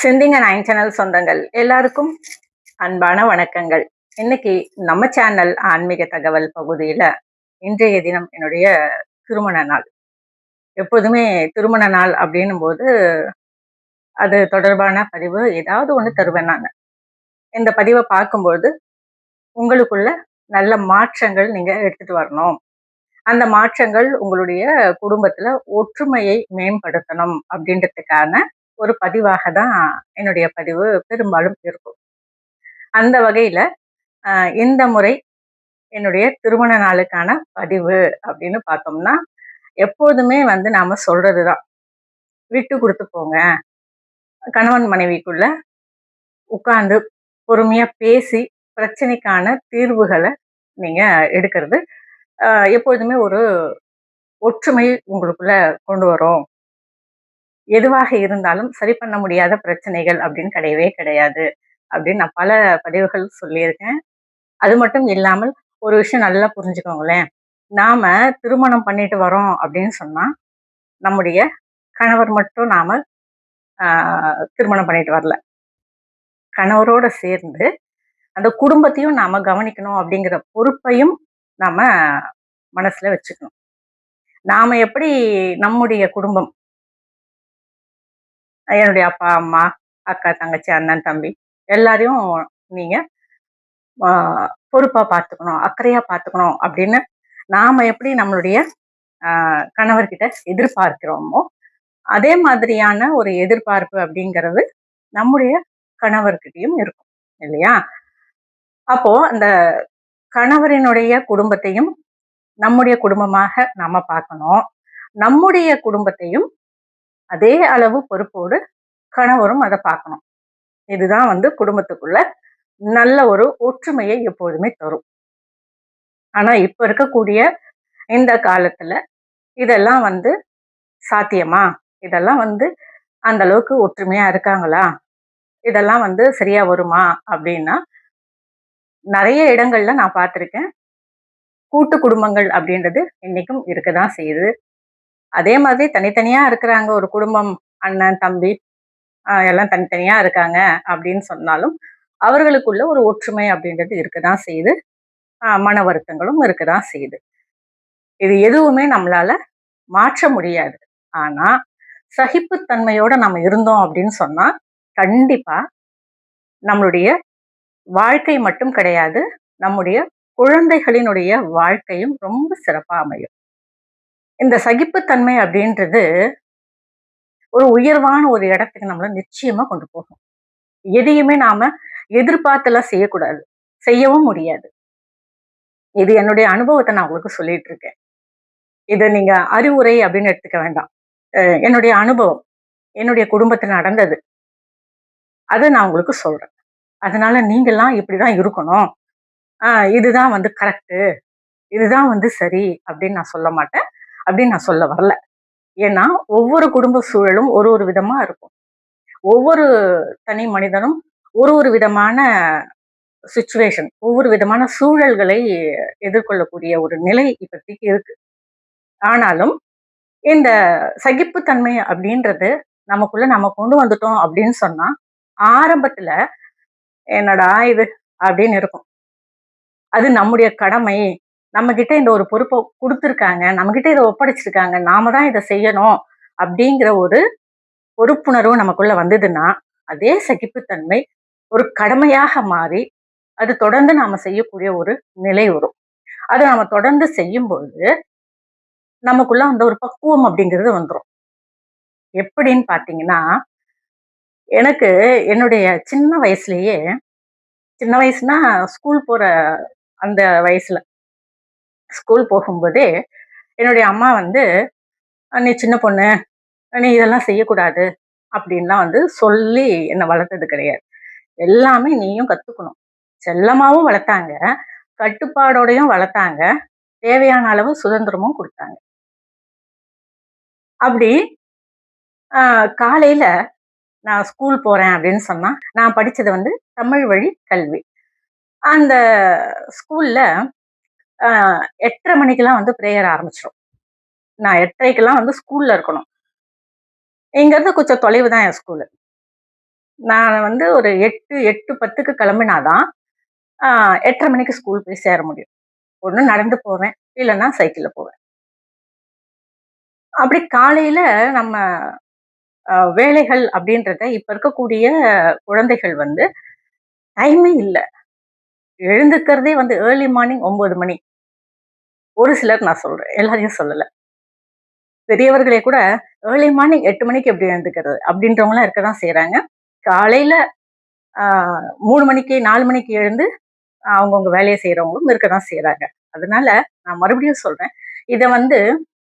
சிந்திங்க nine channel சொந்தங்கள். எல்லாருக்கும் அன்பான வணக்கங்கள். இன்னைக்கு நம்ம சேனல் ஆன்மீக தகவல் பகுதியில இன்றைய தினம் என்னுடைய திருமண நாள். எப்போதுமே திருமண நாள் அப்படின்னும் போது அது தொடர்பான பதிவு ஏதாவது ஒன்று தருவேன் நான். இந்த பதிவை பார்க்கும்போது உங்களுக்குள்ள நல்ல மாற்றங்கள் நீங்க எடுத்துட்டு வரணும். அந்த மாற்றங்கள் உங்களுடைய குடும்பத்துல ஒற்றுமையை மேம்படுத்தணும் அப்படின்றதுக்கான ஒரு பதிவாக தான் என்னுடைய பதிவு பெரும்பாலும் இருக்கும். அந்த வகையில் இந்த முறை என்னுடைய திருமண நாளுக்கான பதிவு அப்படின்னு பார்த்தோம்னா எப்போதுமே வந்து நாம் சொல்கிறது தான். விட்டு கொடுத்து போங்க. கணவன் மனைவிக்குள்ள உட்கார்ந்து பொறுமையாக பேசி பிரச்சனைக்கான தீர்வுகளை நீங்கள் எடுக்கிறது எப்பொழுதுமே ஒரு ஒற்றுமை உங்களுக்குள்ள கொண்டு வரும். எதுவாக இருந்தாலும் சரி பண்ண முடியாத பிரச்சனைகள் அப்படின்னு கிடையவே கிடையாது அப்படின்னு நான் பல பதிவுகள் சொல்லியிருக்கேன். அது மட்டும் இல்லாமல் ஒரு விஷயம் நல்லா புரிஞ்சுக்கோங்களேன். நாம திருமணம் பண்ணிட்டு வரோம் அப்படின்னு சொன்னா நம்முடைய கணவர் மட்டும் நாம திருமணம் பண்ணிட்டு வரல. கணவரோட சேர்ந்து அந்த குடும்பத்தையும் நாம கவனிக்கணும் அப்படிங்கிற பொறுப்பையும் நாம மனசுல வச்சுக்கணும். நாம எப்படி நம்முடைய குடும்பம் என்னுடைய அப்பா அம்மா அக்கா தங்கச்சி அண்ணன் தம்பி எல்லாரையும் நீங்கள் பொறுப்பாக பார்த்துக்கணும் அக்கறையாக பார்த்துக்கணும் அப்படின்னு நாம் எப்படி நம்மளுடைய கணவர்கிட்ட எதிர்பார்க்கிறோமோ அதே மாதிரியான ஒரு எதிர்பார்ப்பு அப்படிங்கிறது நம்முடைய கணவர்கிட்டையும் இருக்கும் இல்லையா? அப்போ அந்த கணவரினுடைய குடும்பத்தையும் நம்முடைய குடும்பமாக நாம பார்க்கணும் நம்முடைய குடும்பத்தையும் அதே அளவு பொறுப்போடு கணவரும் அதை பார்க்கணும். இதுதான் வந்து குடும்பத்துக்குள்ள நல்ல ஒரு ஒற்றுமையை எப்போதுமே தரும். ஆனா இப்ப இருக்கக்கூடிய இந்த காலத்துல இதெல்லாம் வந்து சாத்தியமா? இதெல்லாம் வந்து அந்த அளவுக்கு ஒற்றுமையா இருக்காங்களா? இதெல்லாம் வந்து சரியா வருமா? அப்படின்னா நிறைய இடங்கள்ல நான் பார்த்துருக்கேன். கூட்டு குடும்பங்கள் அப்படின்றது இன்னைக்கும் இருக்கதான் செய்யுது. அதே மாதிரி தனித்தனியா இருக்கிறாங்க ஒரு குடும்பம் அண்ணன் தம்பி எல்லாம் தனித்தனியா இருக்காங்க அப்படின்னு சொன்னாலும் அவர்களுக்குள்ள ஒரு ஒற்றுமை அப்படின்றது இருக்கதான் செய்யுது. மன வருத்தங்களும் இருக்கதான் செய்யுது. இது எதுவுமே நம்மளால மாற்ற முடியாது. ஆனா சகிப்புத்தன்மையோட நம்ம இருந்தோம் அப்படின்னு சொன்னா கண்டிப்பா நம்மளுடைய வாழ்க்கை மட்டும் கிடையாது நம்முடைய குழந்தைகளினுடைய வாழ்க்கையும் ரொம்ப சிறப்பாக அமையும். இந்த சகிப்புத்தன்மை அப்படின்றது ஒரு உயர்வான ஒரு இடத்துக்கு நம்மள நிச்சயமா கொண்டு போகும். எதையுமே நாம எதிர்பார்த்தெல்லாம் செய்யக்கூடாது. செய்யவும் முடியாது. இது என்னுடைய அனுபவத்தை நான் உங்களுக்கு சொல்லிட்டு இருக்கேன் இதை நீங்க அறிவுரை அப்படின்னு எடுத்துக்க வேண்டாம். என்னுடைய அனுபவம். என்னுடைய குடும்பத்தில் நடந்தது. அதை நான் உங்களுக்கு சொல்றேன். அதனால நீங்கெல்லாம் இப்படிதான் இருக்கணும். ஆஹ் இதுதான் வந்து கரெக்டு இதுதான் வந்து சரி அப்படின்னு நான் சொல்ல மாட்டேன். அப்படின்னு நான் சொல்ல வரல. ஏன்னா ஒவ்வொரு குடும்ப சூழலும் ஒரு ஒரு விதமா இருக்கும். ஒவ்வொரு தனி மனிதனும் ஒரு ஒரு விதமான சுச்சுவேஷன் ஒவ்வொரு விதமான சூழல்களை எதிர்கொள்ளக்கூடிய ஒரு நிலை இப்போதைக்கு இருக்கு. ஆனாலும் இந்த சகிப்புத்தன்மை அப்படின்றது நமக்குள்ள நம்ம கொண்டு வந்துட்டோம் அப்படின்னு சொன்னா ஆரம்பத்துல என்னடா இது அப்படின்னு இருக்கும். அது நம்முடைய கடமை நம்ம கிட்ட இந்த ஒரு பொறுப்பை கொடுத்துருக்காங்க நம்ம கிட்ட இதை ஒப்படைச்சிருக்காங்க நாம தான் இதை செய்யணும் அப்படிங்கிற ஒரு பொறுப்புணர்வு நமக்குள்ள வந்ததுன்னா அதே சகிப்புத்தன்மை ஒரு கடமையாக மாறி அது தொடர்ந்து நாம செய்யக்கூடிய ஒரு நிலை வரும். அதை நாம தொடர்ந்து செய்யும்போது நமக்குள்ள அந்த ஒரு பக்குவம் அப்படிங்கிறது வந்துடும் எப்படின்னு பாத்தீங்கன்னா எனக்கு என்னுடைய சின்ன வயசுலயே சின்ன வயசுனா ஸ்கூல் போற அந்த வயசுல ஸ்கூல் போகும்போதே என்னுடைய அம்மா வந்து நீ சின்ன பொண்ணு நீ இதெல்லாம் செய்யக்கூடாது அப்படின்லாம் வந்து சொல்லி என்னை வளர்த்தது கிடையாது. எல்லாமே நீயும் கற்றுக்கணும் செல்லமாகவும் வளர்த்தாங்க கட்டுப்பாடோடையும் வளர்த்தாங்க தேவையான அளவு சுதந்திரமும் கொடுத்தாங்க. அப்படி காலையில் நான் ஸ்கூல் போகிறேன் அப்படின்னு சொன்னால் நான் படித்தது வந்து தமிழ் வழி கல்வி. அந்த ஸ்கூலில் எட்டரை மணிக்கெல்லாம் வந்து ப்ரேயர் ஆரம்பிச்சிடும் நான் எட்டரைக்கெல்லாம் வந்து ஸ்கூல்ல இருக்கணும். இங்கேருந்து கொஞ்சம் தொலைவு தான் என் ஸ்கூலு நான் வந்து ஒரு எட்டு எட்டு பத்துக்கு கிளம்பினாதான் எட்டரை மணிக்கு ஸ்கூல் போய் சேர முடியும். ஒன்று நடந்து போவேன் இல்லைன்னா சைக்கிளில் போவேன். அப்படி காலையில் நம்ம வேலைகள் அப்படின்றத இப்போ இருக்கக்கூடிய குழந்தைகள் வந்து டைமே இல்லை. எழுந்துக்கிறதே வந்து ஏர்லி மார்னிங் ஒம்பது மணி. ஒரு சிலர் நான் சொல்றேன். எல்லாரையும் சொல்லல. பெரியவர்களே கூட ஏர்லி மார்னிங் எட்டு மணிக்கு எப்படி எழுந்துக்கிறது? அப்படின்றவங்களாம் இருக்க தான் செய்கிறாங்க காலையில ஆஹ், மூணு மணிக்கு நாலு மணிக்கு எழுந்து அவங்கவுங்க வேலையை செய்கிறவங்களும் இருக்க தான் செய்றாங்க. அதனால நான் மறுபடியும் சொல்றேன். இதை வந்து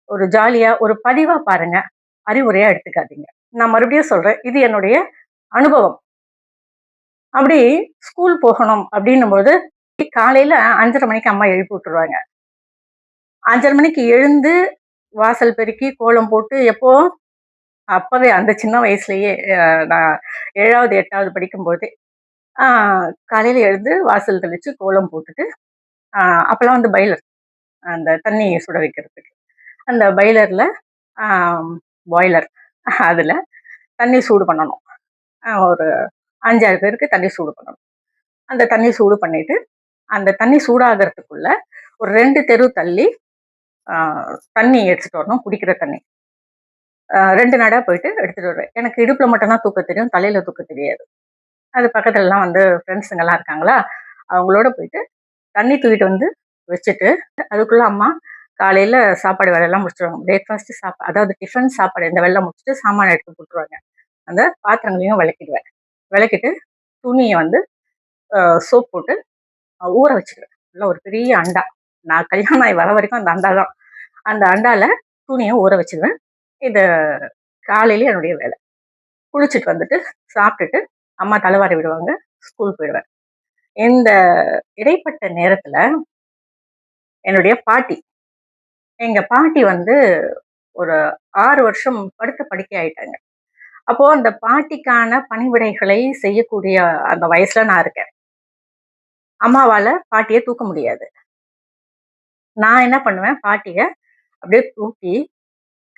ஒரு ஜாலியா ஒரு பதிவா பாருங்க. அறிவுரையா எடுத்துக்காதீங்க. நான் மறுபடியும் சொல்றேன். இது என்னுடைய அனுபவம். அப்படி ஸ்கூல் போகணும் அப்படின்னும் போது காலையில அஞ்சரை மணிக்கு அம்மா எழுப்பி விட்டுருவாங்க. அஞ்சரை மணிக்கு எழுந்து வாசல் பெருக்கி கோலம் போட்டு எப்போ? அப்போவே அந்த சின்ன வயசுலேயே நான் ஏழாவது எட்டாவது படிக்கும்போதே காலையில் எழுந்து வாசல் தெளித்து கோலம் போட்டுட்டு அப்போல்லாம் வந்து பைலர். அந்த தண்ணி சுட வைக்கிறதுக்கு. அந்த பைலரில் பாய்லர். அதில் தண்ணி சூடு பண்ணணும். ஒரு அஞ்சாறு பேருக்கு தண்ணி சூடு பண்ணணும். அந்த தண்ணி சூடு பண்ணிட்டு அந்த தண்ணி சூடாகிறதுக்குள்ள ஒரு ரெண்டு தெரு தள்ளி தண்ணி எடுத்துட்டு வரணும் குடிக்கிற தண்ணி. ரெண்டு நடா போயிட்டு எடுத்துட்டு வருவேன். எனக்கு இடுப்பில் மட்டும்தான் தூக்க தெரியும் தலையில் தூக்க தெரியாது. அது பக்கத்துலலாம் வந்து ஃப்ரெண்ட்ஸுங்கெல்லாம் இருக்காங்களா அவங்களோட போயிட்டு தண்ணி தூக்கிட்டு வந்து வச்சுட்டு அதுக்குள்ளே அம்மா காலையில் சாப்பாடு வேலையெல்லாம் முடிச்சிடுவாங்க பிரேக்ஃபாஸ்ட்டு சாப்பாடு அதாவது டிஃபன் சாப்பாடு இந்த வேலை முடிச்சுட்டு சாமான எடுத்து போட்டுருவாங்க அந்த பாத்திரங்களையும் விளக்கிடுவேன். விளக்கிட்டு துணியை வந்து சோப் போட்டு ஊற வச்சிடுவேன். நல்லா ஒரு பெரிய அண்டா. நான் கல்யாணம் ஆகி வர வரைக்கும் அந்த அண்டா தான். அந்த அண்டால துணியை ஊற வச்சிடுவேன் இது காலையில என்னுடைய வேலை. குளிச்சுட்டு வந்துட்டு சாப்பிட்டுட்டு அம்மா தலைவாரி விடுவாங்க ஸ்கூல் போயிடுவேன். இந்த இடைப்பட்ட நேரத்துல என்னுடைய பாட்டி எங்க பாட்டி வந்து ஒரு ஆறு வருஷம் படுத்த படுக்கை ஆயிட்டாங்க. அப்போ அந்த பாட்டிக்கான பணிவிடைகளை செய்யக்கூடிய அந்த வயசுல நான் இருக்கேன். அம்மாவால பாட்டியை தூக்க முடியாது. நான் என்ன பண்ணுவேன் பாட்டியை அப்படியே தூக்கி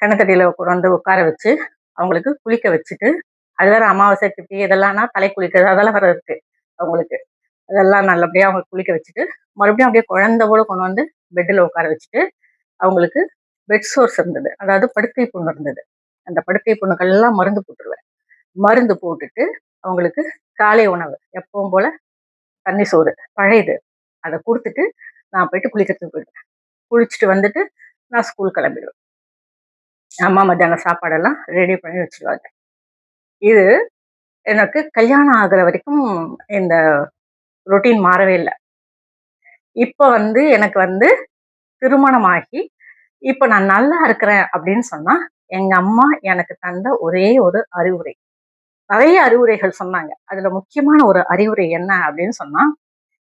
கணக்கடியில வந்து உட்கார வச்சு அவங்களுக்கு குளிக்க வச்சுட்டு அது வேற அமாவாசை திட்டி இதெல்லாம்னா தலை குளிக்கிறது அதெல்லாம் வேற இருக்கு அவங்களுக்கு. அதெல்லாம் நல்லபடியாக அவங்க குளிக்க வச்சுட்டு மறுபடியும் அப்படியே குழந்தையோட கொண்டு வந்து பெட்டில் உட்கார வச்சுட்டு அவங்களுக்கு பெட் சோர்ஸ் இருந்தது. அதாவது படுக்கை புண்ணு இருந்தது. அந்த படுக்கை புண்ணுக்கெல்லாம் மருந்து போட்டுருவேன். மருந்து போட்டுட்டு அவங்களுக்கு காலை உணவு எப்பவும் போல தண்ணி சோறு பழையது. அதை கொடுத்துட்டு நான் போயிட்டு குளிக்கிறதுக்கு போயிடுவேன். குளிச்சுட்டு வந்துட்டு நான் ஸ்கூல் கிளம்பிடுவேன். அம்மா மத்தியானம் சாப்பாடெல்லாம் ரெடி பண்ணி வச்சுருவாங்க. இது எனக்கு கல்யாணம் ஆகிற வரைக்கும் இந்த ரொட்டீன் மாறவே இல்லை. இப்போ வந்து எனக்கு வந்து திருமணமாகி இப்போ நான் நல்லா இருக்கிறேன் அப்படின்னு சொன்னால் எங்கள் அம்மா எனக்கு தந்த ஒரே ஒரு அறிவுரை. நிறைய அறிவுரைகள் சொன்னாங்க. அதில் முக்கியமான ஒரு அறிவுரை என்ன அப்படின்னு சொன்னால்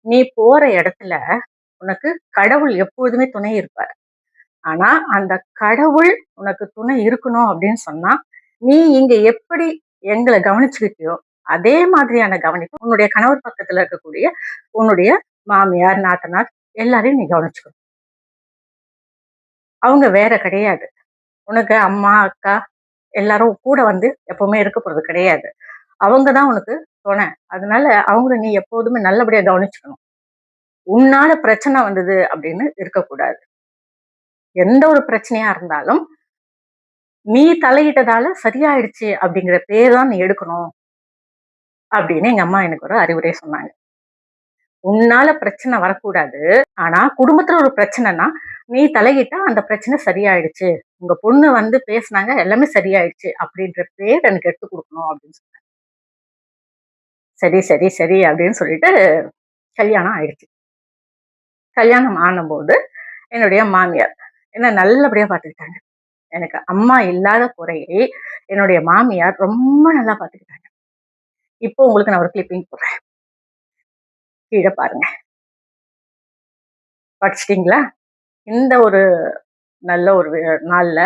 நீ போகிற இடத்துல உனக்கு கடவுள் எப்பொழுதுமே துணை இருப்பார். ஆனா அந்த கடவுள் உனக்கு துணை இருக்கணும் அப்படின்னு சொன்னா நீ இங்க எப்படி எங்களை கவனிச்சுக்கிட்டியோ அதே மாதிரியான கவனிப்பு உன்னுடைய கணவர் பக்கத்துல இருக்கக்கூடிய உன்னுடைய மாமியார் நாத்தனார் எல்லாரையும் நீ கவனிச்சுக்கணும். அவங்க வேற கிடையாது. உனக்கு அம்மா அக்கா எல்லாரும் கூட வந்து எப்பவுமே இருக்க போறது கிடையாது. அவங்க தான் உனக்கு துணை. அதனால அவங்கள நீ எப்போதுமே நல்லபடியா கவனிச்சுக்கணும். உன்னால பிரச்சனை வந்தது அப்படின்னு இருக்கக்கூடாது. எந்த ஒரு பிரச்சனையா இருந்தாலும் நீ தலையிட்டதால சரியாயிடுச்சு அப்படிங்கிற பேர் தான் நீ எடுக்கணும் அப்படின்னு எங்க அம்மா எனக்கு ஒரு அறிவுரை சொன்னாங்க. உன்னால பிரச்சனை வரக்கூடாது. ஆனா குடும்பத்துல ஒரு பிரச்சனைனா நீ தலையிட்டா அந்த பிரச்சனை சரியாயிடுச்சு. உங்க பொண்ணு வந்து பேசுனாங்க எல்லாமே சரியாயிடுச்சு அப்படின்ற பேர் எனக்கு எடுத்து கொடுக்கணும் அப்படின்னு சொன்னாங்க. சரி சரி சரி அப்படின்னு சொல்லிட்டு கல்யாணம் ஆயிடுச்சு. கல்யாணம் ஆனும்போது என்னுடைய மாமியார் என்ன நல்லபடியா பார்த்துக்கிட்டாங்க. எனக்கு அம்மா இல்லாத குறையை என்னுடைய மாமியார் ரொம்ப நல்லா பார்த்துக்கிட்டாங்க. இப்போ உங்களுக்கு நான் ஒரு கிளிப்பிங் போடுறேன். கீழே பாருங்க. படிச்சிட்டிங்களா? இந்த ஒரு நல்ல ஒரு நாளில் நாள்ல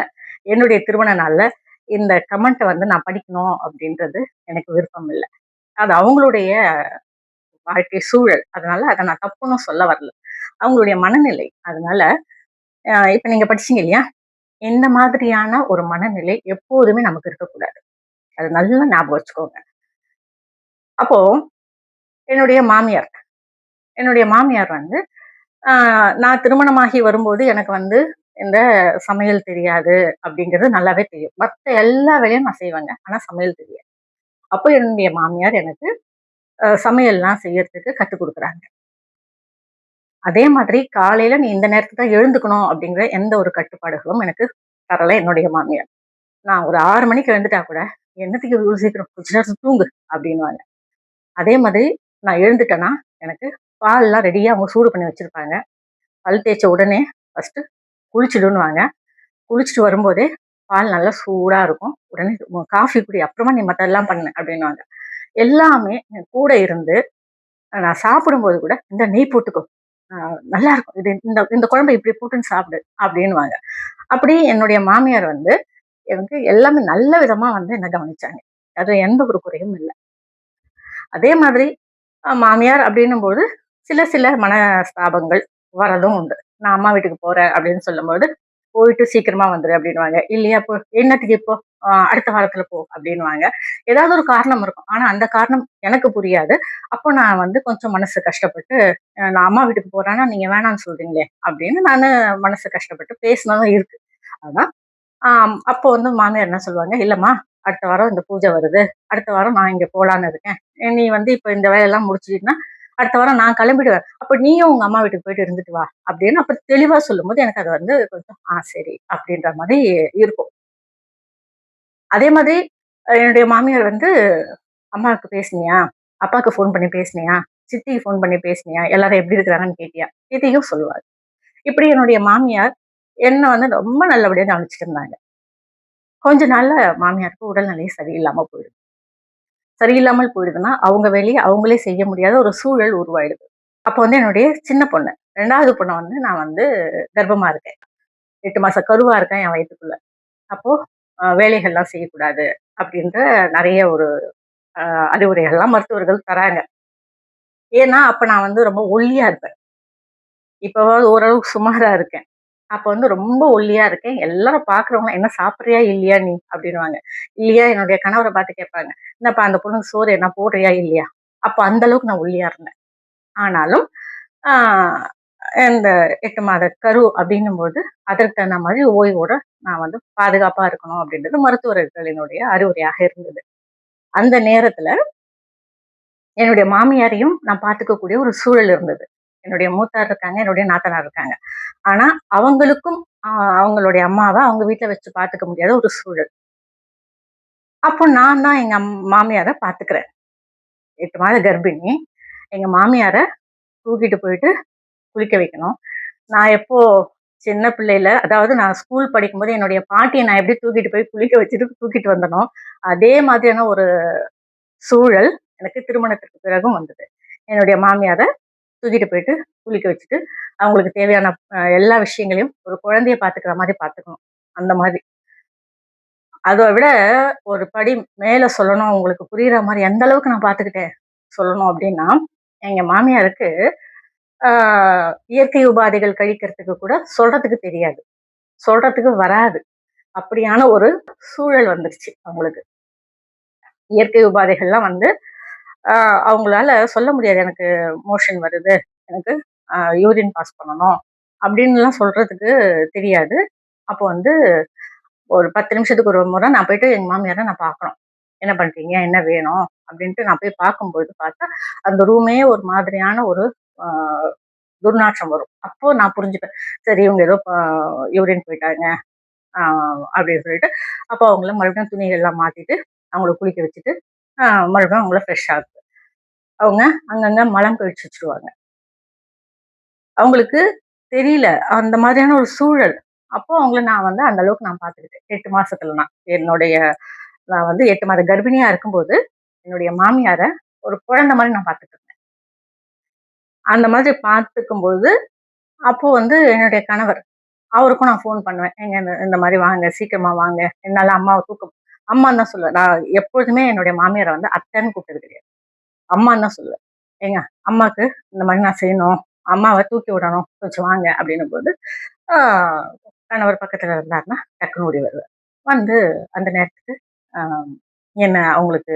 என்னுடைய திருமண நாள்ல இந்த கமெண்ட்டை வந்து நான் படிக்கணும் அப்படின்றது எனக்கு விருப்பம் இல்லை. அது அவங்களுடைய வாழ்க்கை சூழல். அதனால அதை நான் தப்புன்னு சொல்ல வரல. அவங்களுடைய மனநிலை. அதனால இப்ப நீங்க படிச்சீங்க இல்லையா? இந்த மாதிரியான ஒரு மனநிலை எப்போதுமே நமக்கு இருக்கக்கூடாது. அது நல்லா ஞாபகம் வச்சுக்கோங்க. அப்போ என்னுடைய மாமியார் என்னுடைய மாமியார் வந்து நான் திருமணமாகி வரும்போது எனக்கு வந்து இந்த சமையல் தெரியாது அப்படிங்கிறது நல்லாவே தெரியும். மற்ற எல்லா வேலையும் நான் செய்வேங்க. ஆனா சமையல் தெரியாது. அப்போ என்னுடைய மாமியார் எனக்கு சமையல்லாம் செய்யறதுக்கு கற்றுக் கொடுக்குறாங்க. அதே மாதிரி காலையில நீ இந்த நேரத்துக்கு தான் எழுந்துக்கணும் அப்படிங்கிற எந்த ஒரு கட்டுப்பாடுகளும் எனக்கு தரல என்னுடைய மாமியார். நான் ஒரு ஆறு மணிக்கு எழுந்துட்டா கூட என்னத்துக்கு இவ்வளவு சீக்கிரம் கொஞ்ச நேரம் தூங்கு அப்படின்வாங்க அதே மாதிரி நான் எழுந்துட்டேன்னா எனக்கு பால்லாம் ரெடியாக அவங்க சூடு பண்ணி வச்சிருப்பாங்க. பல் தேய்ச்ச உடனே ஃபர்ஸ்ட் குளிச்சுடுன்னுவாங்க. குளிச்சுட்டு வரும்போதே பால் நல்லா சூடாக இருக்கும். உடனே காஃபி குடி அப்புறமா நீ மற்றெல்லாம் பண்ணு அப்படின்வாங்க எல்லாமே கூட இருந்து நான் சாப்பிடும்போது கூட இந்த நெய் போட்டுக்கோ நல்லா இருக்கும் இது இந்த இந்த குழம்பு இப்படி போட்டுன்னு சாப்பிடு அப்படின்வாங்க அப்படி என்னுடைய மாமியார் வந்து எனக்கு எல்லாமே நல்ல விதமா வந்து என்ன கவனிச்சாங்க. அது எந்த ஒரு குறையும் இல்லை. அதே மாதிரி மாமியார் அப்படின்னும் போது சில சில மனஸ்தாபங்கள் வரதும் உண்டு. நான் அம்மா வீட்டுக்கு போறேன் அப்படின்னு சொல்லும்போது போயிட்டு சீக்கிரமா வந்துரு அப்படின்வாங்க இல்லையா இப்போ என்னத்துக்கு இப்போ? அடுத்த வாரத்துல போ அப்படின்வாங்க ஏதாவது ஒரு காரணம் இருக்கும். ஆனா அந்த காரணம் எனக்கு புரியாது. அப்போ நான் வந்து கொஞ்சம் மனசு கஷ்டப்பட்டு நான் அம்மா வீட்டுக்கு போறேன்னா நீங்க வேணாம்னு சொல்றீங்களே அப்படின்னு நான் மனசு கஷ்டப்பட்டு பேசினதும் இருக்கு. ஆனா அப்போ வந்து மாமியார் என்ன சொல்லுவாங்க? இல்லம்மா அடுத்த வாரம் இந்த பூஜை வருது. அடுத்த வாரம் நான் இங்க போலான்னு இருக்கேன். நீ வந்து இப்போ இந்த வேலையெல்லாம் முடிச்சிட்டீங்கன்னா அடுத்த வாரம் நான் கிளம்பிடுவேன். அப்ப நீயும் உங்க அம்மா வீட்டுக்கு போயிட்டு இருந்துட்டு வா அப்படின்னு அப்ப தெளிவா சொல்லும் போது எனக்கு அது வந்து கொஞ்சம் ஆ சரி அப்படின்ற மாதிரி இருக்கும். அதே மாதிரி என்னுடைய மாமியார் வந்து அம்மாவுக்கு பேசுனியா? அப்பாவுக்கு ஃபோன் பண்ணி பேசுனியா? சித்திக்கு ஃபோன் பண்ணி பேசுனியா? எல்லாரும் எப்படி இருக்கிறாங்கன்னு கேட்டியா? இதையும் சொல்லுவார். இப்படி என்னுடைய மாமியார் என்ன வந்து ரொம்ப நல்லபடியாக கவனிச்சிட்டு இருந்தாங்க. கொஞ்ச நாள்ல மாமியாருக்கு உடல்நிலை சரியில்லாம போயிடும் சரியில்லாமல் போயிடுதுன்னா அவங்க வேலையை அவங்களே செய்ய முடியாத ஒரு சூழல் உருவாயிடுது. அப்போ வந்து என்னுடைய சின்ன பொண்ணு ரெண்டாவது பொண்ணை வந்து நான் வந்து கர்ப்பமா இருக்கேன். எட்டு மாசம் கருவா இருக்கேன் என் வயிற்றுக்குள்ள அப்போ வேலைகள்லாம் செய்யக்கூடாது அப்படின்ற நிறைய ஒரு அறிவுரைகள்லாம் மருத்துவர்கள் தராங்க. ஏன்னா அப்ப நான் வந்து ரொம்ப ஒல்லியா இருப்பேன். இப்போ ஓரளவுக்கு சுமாரா இருக்கேன். அப்போ வந்து ரொம்ப ஒல்லியா இருக்கேன் எல்லாரும் பாக்குறவங்க என்ன சாப்பிட்றியா? இல்லையா நீ? அப்படின்வாங்க இல்லையா? என்னுடைய கணவரை பார்த்து கேட்பாங்க. என்னப்பா அந்த பொண்ணுக்கு சோறு என்ன போடுறியா? இல்லையா? அப்போ அந்த அளவுக்கு நான் ஒல்லியா இருந்தேன். ஆனாலும் இந்த எட்டு மாத கரு அப்படின்னும் போது அதற்கு தகுந்த மாதிரி ஓய்வோட நான் வந்து பாதுகாப்பா இருக்கணும் அப்படின்றது மருத்துவர்களினுடைய அறிவுரையாக இருந்தது. அந்த நேரத்துல என்னுடைய மாமியாரையும் நான் பார்த்துக்கக்கூடிய ஒரு சூழல் இருந்தது. என்னுடைய மூத்தார் இருக்காங்க என்னுடைய நாத்தனார் இருக்காங்க. ஆனா அவங்களுக்கும் அவங்களுடைய அம்மாவை அவங்க வீட்டுல வச்சு பாத்துக்க முடியாத ஒரு சூழல். அப்போ நான் தான் எங்க மாமியாரை பாத்துக்கிறேன். எட்டு மாத கர்ப்பிணி. எங்க மாமியார தூக்கிட்டு போயிட்டு குளிக்க வைக்கணும். நான் எப்போ சின்ன பிள்ளையில அதாவது நான் ஸ்கூல் படிக்கும்போது என்னுடைய பாட்டியை நான் எப்படி தூக்கிட்டு போய் குளிக்க வச்சுட்டு தூக்கிட்டு வந்தனோ அதே மாதிரியான ஒரு சூழல் எனக்கு திருமணத்திற்கு பிறகும் வந்தது. என்னுடைய மாமியாரை தூக்கிட்டு போயிட்டு குளிக்க வச்சுட்டு அவங்களுக்கு தேவையான எல்லா விஷயங்களையும் ஒரு குழந்தைய பார்த்துக்கிற மாதிரி பார்த்துக்கணும். அந்த மாதிரி. அதை விட ஒரு படி மேல சொல்லணும் உங்களுக்கு புரியுற மாதிரி எந்த அளவுக்கு நான் பார்த்துக்கிட்டேன் சொல்லணும் அப்படின்னா எங்க மாமியாருக்கு இயற்கை உபாதைகள் கழிக்கிறதுக்கு கூட சொல்றதுக்கு தெரியாது. சொல்றதுக்கு வராது. அப்படியான ஒரு சூழல் வந்துருச்சு அவங்களுக்கு. இயற்கை உபாதைகள்லாம் வந்து அவங்களால சொல்ல முடியாது. எனக்கு மோஷன் வருது. எனக்கு யூரின் பாஸ் பண்ணணும். அப்படின்லாம் சொல்கிறதுக்கு தெரியாது. அப்போ வந்து ஒரு பத்து நிமிஷத்துக்கு ஒரு முறை நான் போயிட்டு எங்கள் மாமியாரை நான் பார்க்கணும். என்ன பண்ணுறீங்க என்ன வேணும்? அப்படின்ட்டு நான் போய் பார்க்கும்போது பார்த்தா அந்த ரூமே ஒரு மாதிரியான ஒரு துர்நாற்றம் வரும். அப்போது நான் புரிஞ்சுப்பேன். சரி இவங்க ஏதோ யூரின் போயிட்டாங்க அப்படின்னு சொல்லிட்டு அப்போ அவங்கள மறுபடியும் துணிகள்லாம் மாற்றிட்டு அவங்கள குளிக்க வச்சுட்டு மறுபடியும் அவங்கள ஃப்ரெஷ் ஆகுது அவங்க அங்கங்க மலம் கழிச்சு வச்சுருவாங்க. அவங்களுக்கு தெரியல அந்த மாதிரியான ஒரு சூழல். அப்போ அவங்கள நான் வந்து அந்த அளவுக்கு நான் பார்த்துக்கிட்டேன். எட்டு மாசத்துல நான். என்னுடைய நான் வந்து எட்டு மாத கர்ப்பிணியா இருக்கும்போது என்னுடைய மாமியார ஒரு குழந்தை மாதிரி நான் பார்த்துட்டு இருந்தேன். அந்த மாதிரி பார்த்துக்கும் போது அப்போ வந்து என்னுடைய கணவர் அவருக்கும் நான் ஃபோன் பண்ணுவேன். எங்க இந்த மாதிரி வாங்க சீக்கிரமா வாங்க. என்னால அம்மாவை தூக்கம் அம்மான்னு தான் சொல்லுவேன். நான் எப்பொழுதுமே என்னுடைய மாமியாரை வந்து அத்தைன்னு கூப்பிட்டது கிடையாது. அம்மான்னு தான் சொல்லுவேன். ஏங்க அம்மாவுக்கு இந்த மாதிரி நான் செய்யணும் அம்மாவை தூக்கி விடணும் கொஞ்சம் வாங்க அப்படின்னும் போது கணவர் பக்கத்தில் இருந்தாருன்னா டக்குனு ஓடி வருவேன் வந்து அந்த நேரத்துக்கு என்ன அவங்களுக்கு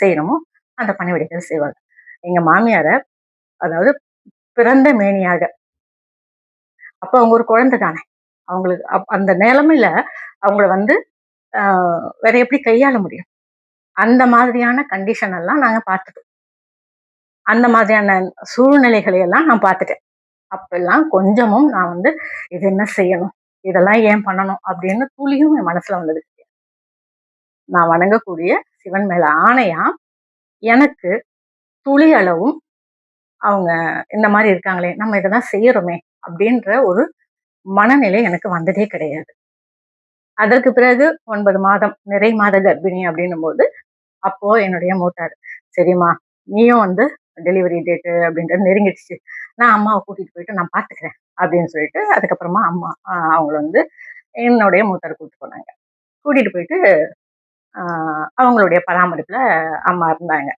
செய்யணுமோ அந்த பணிவிடைகள் செய்வாங்க. எங்க மாமியார அதாவது பிறந்த மேனியாக. அப்போ அவங்க ஒரு குழந்தை தானே அவங்களுக்கு அப்- அந்த நிலமையில அவங்கள வந்து வேற எப்படி கையாள முடியும்? அந்த மாதிரியான கண்டிஷன் எல்லாம் நாங்க பார்த்துட்டோம். அந்த மாதிரியான சூழ்நிலைகளை எல்லாம் நான் பார்த்துட்டேன். அப்பெல்லாம் கொஞ்சமும் நான் வந்து இது என்ன செய்யணும்? இதெல்லாம் ஏன் பண்ணணும்? அப்படின்னு துளியும் என் மனசுல வந்தது. கிடையாது. நான் வணங்கக்கூடிய சிவன் மேல ஆணையா எனக்கு துளி அளவும் அவங்க இந்த மாதிரி இருக்காங்களே நம்ம இதெல்லாம் செய்யறோமே அப்படின்ற ஒரு மனநிலை எனக்கு வந்ததே கிடையாது. அதற்கு பிறகு ஒன்பது மாதம் நிறை மாத கர்ப்பிணி அப்படின்னும் போது அப்போ என்னுடைய மூத்தார் சரிம்மா நீயும் வந்து டெலிவரி டேட்டு அப்படின்றது நெருங்கிடுச்சு. நான் அம்மாவை கூட்டிட்டு போயிட்டு நான் பாத்துக்கிறேன் அப்படின்னு சொல்லிட்டு அதுக்கப்புறமா அம்மா அவங்கள வந்து என்னுடைய மூத்தார் கூட்டிட்டு போனாங்க. கூட்டிட்டு போயிட்டு அவங்களுடைய பராமரிப்புல அம்மா இருந்தாங்க.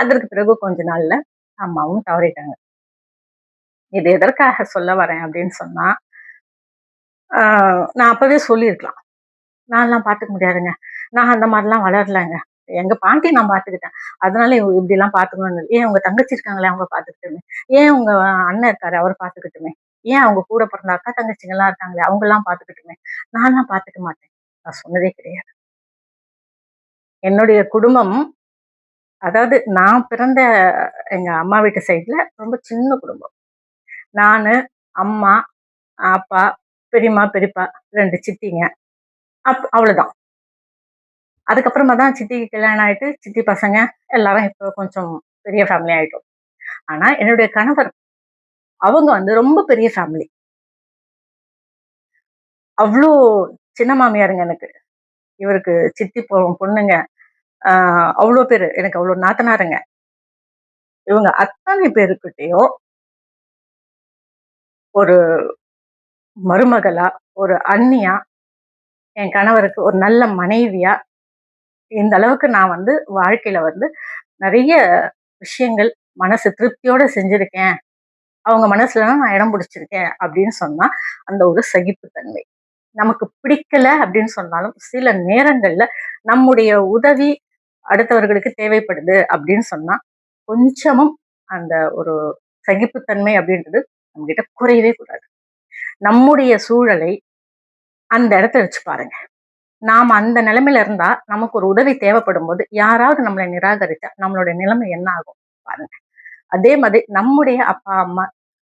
அதற்கு பிறகு கொஞ்ச நாள்ல அம்மாவும் தவறிட்டாங்க. இது எதற்காக சொல்ல வரேன் அப்படின்னு சொன்னா நான் அப்பவே சொல்லியிருக்கலாம். நான்லாம் பார்த்துக்க முடியாதுங்க. நான் அந்த மாதிரிலாம் வளரலைங்க. எங்க பாட்டி நான் பார்த்துக்கிட்டேன் அதனால இவங்க இப்படி எல்லாம் பாத்துக்கணும்னு ஏன் உங்க தங்கச்சி இருக்காங்களே அவங்க பாத்துக்கிட்டுமே. ஏன் உங்க அண்ணன் இருக்காரு அவர் பாத்துக்கிட்டுமே. ஏன் அவங்க கூட பிறந்த அக்கா தங்கச்சிங்க எல்லாம் இருக்காங்களே அவங்க எல்லாம் பாத்துக்கிட்டுமே. நான்லாம் பார்த்துக்க மாட்டேன். நான் சொன்னதே கிடையாது. என்னுடைய குடும்பம் அதாவது நான் பிறந்த எங்க அம்மா வீட்டு சைட்ல ரொம்ப சின்ன குடும்பம். நானு அம்மா அப்பா பெரியம்மா பெரியப்பா ரெண்டு சித்திங்க. அப் அவ்வளவுதான். அதுக்கப்புறமா தான் சித்திக்கு கல்யாணம் ஆயிட்டு சித்தி பசங்க எல்லாரும் இப்போ கொஞ்சம் பெரிய ஃபேமிலி ஆகிட்டோம் ஆனா என்னுடைய கணவர் அவங்க வந்து ரொம்ப பெரிய ஃபேமிலி அவ்வளோ சின்ன மாமியாருங்க எனக்கு. இவருக்கு சித்தி பொ- பொண்ணுங்க அவ்வளோ பேர். எனக்கு அவ்வளோ நாத்தனாருங்க. இவங்க அத்தனை பேருக்கிட்டயும் ஒரு மருமகளா ஒரு அண்ணியா என் கணவருக்கு ஒரு நல்ல மனைவியா இந்த அளவுக்கு நான் வந்து வாழ்க்கையில வந்து நிறைய விஷயங்கள் மனசு திருப்தியோட செஞ்சிருக்கேன். அவங்க மனசுல நான் இடம் பிடிச்சிருக்கேன் அப்படின்னு சொன்னா அந்த ஒரு சகிப்புத்தன்மை. நமக்கு பிடிக்கல அப்படின்னு சொன்னாலும் சில நேரங்கள்ல நம்முடைய உதவி அடுத்தவர்களுக்கு தேவைப்படுது அப்படின்னு சொன்னா கொஞ்சமும் அந்த ஒரு சகிப்புத்தன்மை அப்படின்றது நம்மகிட்ட குறையவே கூடாது. நம்முடைய சூழலை அந்த இடத்த வச்சு பாருங்க. நாம அந்த நிலைமையில இருந்தா நமக்கு ஒரு உதவி தேவைப்படும் போது யாராவது நம்மளை நிராகரிச்சா நம்மளுடைய நிலைமை என்ன ஆகும் பாருங்க. அதே மாதிரி நம்முடைய அப்பா அம்மா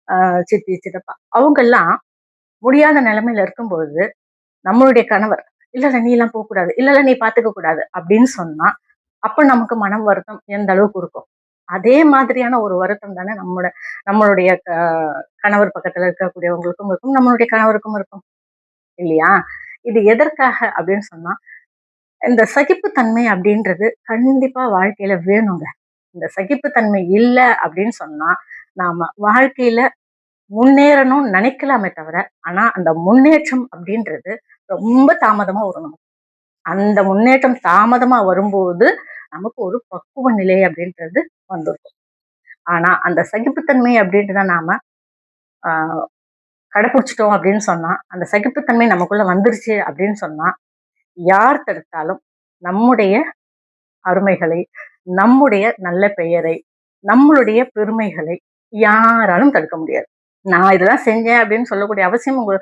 ஆஹ் சித்தி சித்தப்பா அவங்க எல்லாம் முடியாத நிலைமையில இருக்கும்போது நம்மளுடைய கணவர் இல்ல இல்ல நீ எல்லாம் போக கூடாது இல்ல இல்ல நீ பாத்துக்க கூடாது. அப்படின்னு சொன்னா அப்ப நமக்கு மனம் வருத்தம் எந்த அளவுக்கு இருக்கும்? அதே மாதிரியான ஒரு வருத்தம் தானே நம்மளோட நம்மளுடைய க- கணவர் பக்கத்துல இருக்கக்கூடியவங்களுக்கும் இருக்கும் நம்மளுடைய கணவருக்கும் இருக்கும். இல்லையா? இது எதற்காக அப்படின்னு சொன்னா இந்த சகிப்புத்தன்மை அப்படின்றது கண்டிப்பா வாழ்க்கையில வேணுங்க. இந்த சகிப்புத்தன்மை இல்லை அப்படின்னு சொன்னா நாம வாழ்க்கையில முன்னேறணும்னு நினைக்கலாமே தவிர ஆனா அந்த முன்னேற்றம் அப்படின்றது ரொம்ப தாமதமா வரும் அந்த முன்னேற்றம் தாமதமா வரும்போது நமக்கு ஒரு பக்குவ நிலை அப்படின்றது வந்துருக்கும் ஆனா அந்த சகிப்புத்தன்மை அப்படின்றத நாம ஆஹ் கடைப்பிடிச்சிட்டோம் அப்படின்னு சொன்னா அந்த சகிப்புத்தன்மை நமக்குள்ள வந்துருச்சு அப்படின்னு சொன்னா யார் தடுத்தாலும் நம்முடைய அருமைகளை நம்முடைய நல்ல பெயரை நம்மளுடைய பெருமைகளை யாராலும் தடுக்க முடியாது. நான் இதெல்லாம் செஞ்சேன் அப்படின்னு சொல்லக்கூடிய அவசியம் உங்க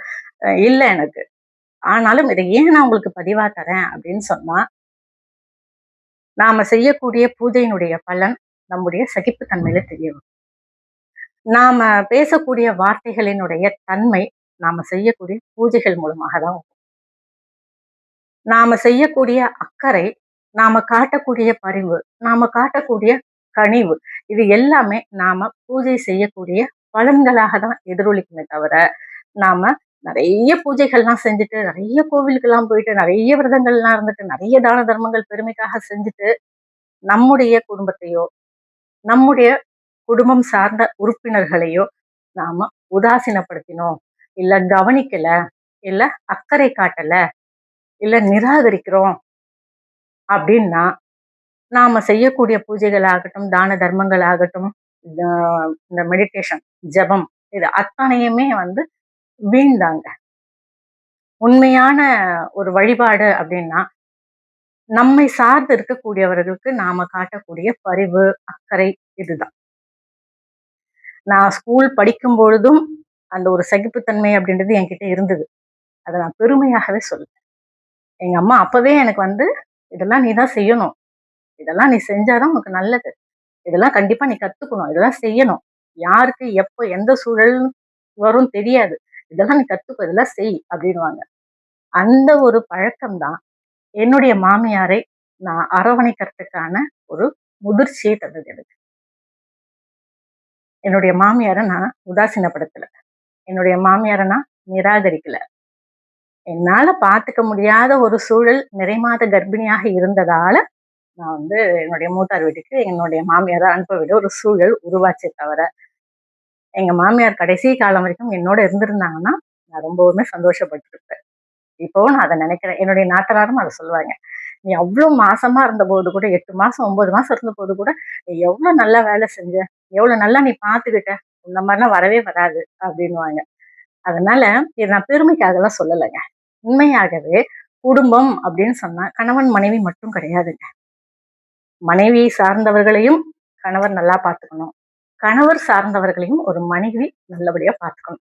இல்லை எனக்கு. ஆனாலும் இதை ஏன் நான் உங்களுக்கு பதிவா தரேன் அப்படின்னு சொன்னா நாம செய்யக்கூடிய பூஜையினுடைய பலன் நம்முடைய சகிப்புத்தன்மையில தெரியும் நாம் பேசக்கூடிய வார்த்தைகளினுடைய தன்மை நாம் செய்யக்கூடிய பூஜைகள் மூலமாக தான் நாம் செய்யக்கூடிய அக்கறை நாம் காட்டக்கூடிய பரிவு நாம் காட்டக்கூடிய கனிவு இது எல்லாமே நாம் பூஜை செய்யக்கூடிய பலன்களாக தான் எதிரொலிக்குமே தவிர நாம் நிறைய பூஜைகள்லாம் செஞ்சுட்டு நிறைய கோவிலுக்கெல்லாம் போயிட்டு நிறைய விரதங்கள்லாம் இருந்துட்டு நிறைய தான தர்மங்கள் பெருமைக்காக செஞ்சுட்டு நம்முடைய குடும்பத்தையோ நம்முடைய குடும்பம் சார்ந்த உறுப்பினர்களையோ நாம உதாசீனப்படுத்தினோம். இல்ல கவனிக்கல இல்ல அக்கறை காட்டல இல்ல நிராகரிக்கிறோம் அப்படின்னா நாம செய்யக்கூடிய பூஜைகள் ஆகட்டும் தான தர்மங்கள் ஆகட்டும் இந்த- மெடிடேஷன் ஜெபம் இது அத்தனையுமே வந்து வீண்தாங்க உண்மையான ஒரு வழிபாடு அப்படின்னா நம்மை சார்ந்து இருக்கக்கூடியவர்களுக்கு நாம காட்டக்கூடிய பரிவு அக்கறை இதுதான். நான் ஸ்கூல் படிக்கும் பொழுதும் அந்த ஒரு சகிப்புத்தன்மை அப்படின்றது என்கிட்ட இருந்தது. அதை நான் பெருமையாகவே சொல்லுவேன் எங்க அம்மா அப்பவே எனக்கு வந்து இதெல்லாம் நீ தான் செய்யணும். இதெல்லாம் நீ செஞ்சாதான் உனக்கு நல்லது. இதெல்லாம் கண்டிப்பா நீ கத்துக்கணும். இதெல்லாம் செய்யணும். யாருக்கு எப்போ எந்த சூழல் வரும் தெரியாது. இதெல்லாம் நீ கத்துக்கோ. இதெல்லாம் செய் அப்படின்வாங்க அந்த ஒரு பழக்கம்தான் என்னுடைய மாமியாரை நான் அரவணைக்கிறதுக்கான ஒரு முதிர்ச்சியை தந்தது எனக்கு. என்னுடைய மாமியாரை நான் உதாசீனப்படுத்தல. என்னுடைய மாமியாரை நான் நிராகரிக்கல. என்னால பாத்துக்க முடியாத ஒரு சூழல் நிறைமாத கர்ப்பிணியாக இருந்ததால நான் வந்து என்னுடைய மூத்தார் வீட்டுக்கு என்னுடைய மாமியாரை அனுப்ப விட ஒரு சூழல் உருவாச்சே தவிர எங்க மாமியார் கடைசி காலம் வரைக்கும் என்னோட இருந்திருந்தாங்கன்னா நான் ரொம்பவுமே சந்தோஷப்பட்டிருப்பேன். இப்போவும் நான் அதை நினைக்கிறேன். என்னுடைய நாத்தனாரும் அதை சொல்லுவாங்க. நீ அவ்வளோ மாசமா இருந்த போது கூட எட்டு மாசம் ஒன்பது மாசம் இருந்த போது கூட நீ எவ்வளோ நல்லா வேலை செஞ்ச எவ்வளோ நல்லா நீ பார்த்துக்கிட்ட இந்த மாதிரிலாம் வரவே வராது அப்படின்வாங்க அதனால இது நான் பெருமைக்காகலாம் சொல்லலைங்க. உண்மையாகவே குடும்பம் அப்படின்னு சொன்னா கணவன் மனைவி மட்டும் கிடையாதுங்க. மனைவியை சார்ந்தவர்களையும் கணவர் நல்லா பார்த்துக்கணும் கணவர் சார்ந்தவர்களையும் ஒரு மனைவி நல்லபடியா பார்த்துக்கணும்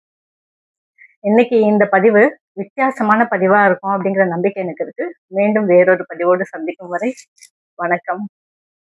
இன்னைக்கு இந்த பதிவு வித்தியாசமான பதிவா இருக்கும் அப்படிங்கிற நம்பிக்கை எனக்கு இருக்கு. மீண்டும் வேறொரு பதிவோடு சந்திக்கும் வரை வணக்கம்.